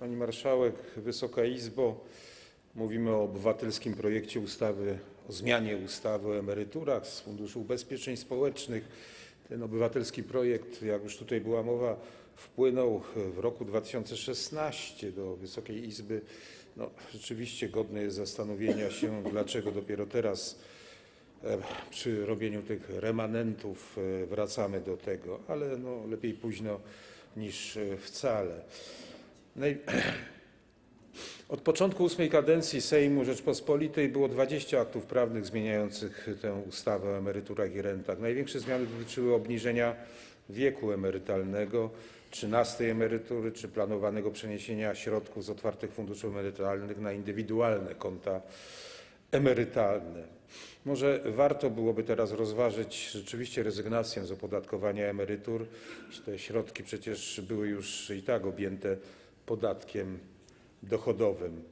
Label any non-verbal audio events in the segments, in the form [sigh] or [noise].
Pani Marszałek, Wysoka Izbo! Mówimy o obywatelskim projekcie ustawy o zmianie ustawy o emeryturach z Funduszu Ubezpieczeń Społecznych. Ten obywatelski projekt, jak już tutaj była mowa, wpłynął w roku 2016 do Wysokiej Izby. No, rzeczywiście godne jest zastanowienia się, dlaczego dopiero teraz e, przy robieniu tych remanentów e, wracamy do tego, ale no, lepiej późno niż e, wcale. [clears throat] Od początku ósmej kadencji Sejmu Rzeczpospolitej było 20 aktów prawnych zmieniających tę ustawę o emeryturach i rentach. Największe zmiany dotyczyły obniżenia wieku emerytalnego, 13 emerytury czy planowanego przeniesienia środków z otwartych funduszy emerytalnych na indywidualne konta emerytalne. Może warto byłoby teraz rozważyć rzeczywiście rezygnację z opodatkowania emerytur. Te środki przecież były już i tak objęte podatkiem dochodowym.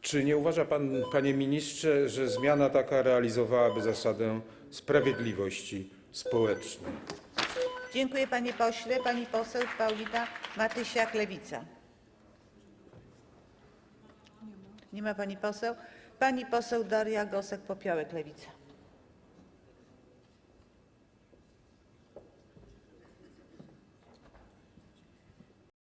Czy nie uważa pan, panie ministrze, że zmiana taka realizowałaby zasadę sprawiedliwości społecznej? Dziękuję panie pośle. Pani poseł Paulina Matysiak, Lewica. Nie ma pani poseł. Pani poseł Daria Gosek-Popiołek, Lewica.